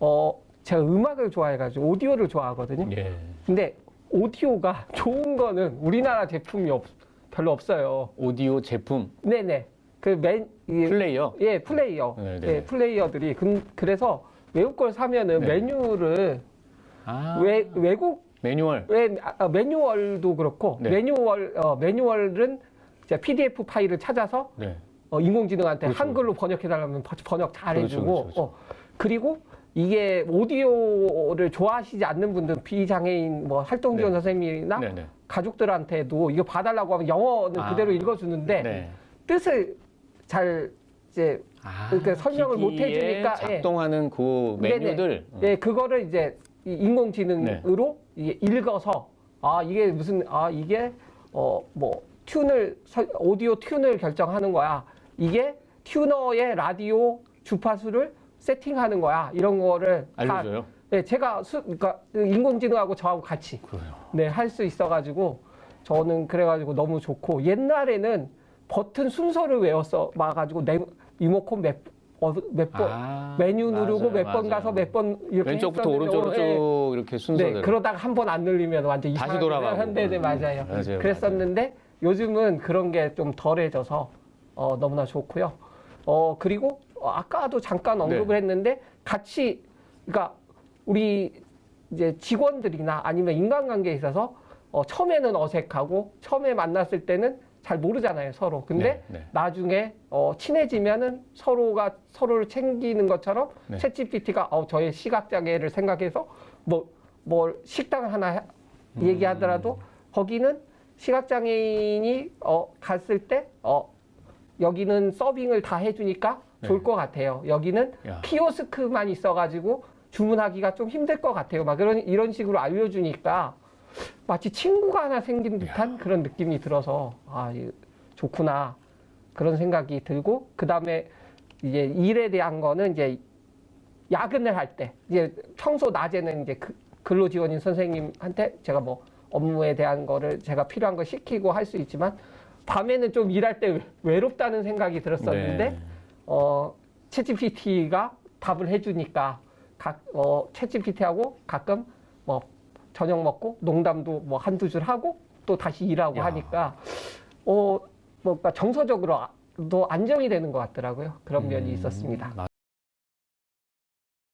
어 제가 음악을 좋아해가지고 오디오를 좋아하거든요. 예. 근데 오디오가 좋은 거는 우리나라 제품이 없, 별로 없어요. 오디오 제품 네네. 그맨 플레이어. 예 플레이어 네, 네. 예 플레이어들이 그, 그래서 외국 걸 사면은 네. 매뉴얼을 아. 외, 외국 매뉴얼. 왜 아, 매뉴얼도 그렇고 네. 매뉴얼 어, 매뉴얼은 이제 PDF 파일을 찾아서 네. 어, 인공지능한테 그렇죠. 한글로 번역해 달라면 번역 잘 그렇죠, 해주고 그렇죠, 그렇죠. 어, 그리고 이게 오디오를 좋아하시지 않는 분들 비장애인 뭐 활동 지원 네. 선생님이나 네, 네. 가족들한테도 이거 봐달라고 하면 영어는 아. 그대로 읽어주는데 네. 뜻을 잘 이제 아, 그러니까 설명을 못 해주니까, 예. 작동하는 그 메뉴들. 어. 예, 그거를 이제 이 인공지능으로 이게 읽어서 아 이게 무슨 아 이게 어 뭐 튠을 설- 오디오 튠을 결정하는 거야. 이게 튜너의 라디오 주파수를 세팅하는 거야. 이런 거를 다 알려줘요. 네, 제가 수, 그러니까 인공지능하고 저하고 같이 그래요. 네, 할 수 있어가지고 저는 그래가지고 너무 좋고 옛날에는 버튼 순서를 외웠어 와가지고 네, 리모컨 몇, 어, 몇 번, 아, 메뉴 누르고 맞아요, 몇번 맞아요. 가서 몇 번 이렇게 왼쪽부터 오른쪽으로. 쭉 이렇게 순서대로. 네, 그러다가 한 번 안 눌리면 완전 다시 돌아가고. 네네 맞아요. 맞아요, 그랬었는데 요즘은 그런 게 좀 덜해져서 어, 너무나 좋고요. 어 그리고 어, 아까도 잠깐 언급을 네. 했는데 같이 그러니까 우리 이제 직원들이나 아니면 인간관계에 있어서 어, 처음에는 어색하고 처음에 만났을 때는 잘 모르잖아요 서로. 근데 네, 네. 나중에 어, 친해지면은 서로가 서로를 챙기는 것처럼 네. 챗GPT가 어, 저의 시각 장애를 생각해서 뭐, 뭐 식당 하나 해- 음. 얘기하더라도 거기는 시각 장애인이 어, 갔을 때 어, 여기는 서빙을 다 해주니까 좋을 네. 것 같아요. 여기는 야. 키오스크만 있어가지고 주문하기가 좀 힘들 것 같아요. 막 그런 이런 식으로 알려주니까 마치 친구가 하나 생긴 듯한 그런 느낌이 들어서 아 이- 좋구나 그런 생각이 들고 그 다음에 이제 일에 대한 거는 이제 야근을 할 때 이제 평소 낮에는 이제 그 근로 지원인 선생님한테 제가 뭐 업무에 대한 거를 제가 필요한 거 시키고 할 수 있지만 밤에는 좀 일할 때 외롭다는 생각이 들었었는데 네. 어, 챗GPT가 답을 해주니까 각, 어, 챗GPT하고 가끔 뭐 저녁 먹고 농담도 뭐 한두 줄 하고 또 다시 일하고 야. 하니까 어, 뭔가 정서적으로도 안정이 되는 것 같더라고요. 그런 면이 음, 있었습니다. 맞아요.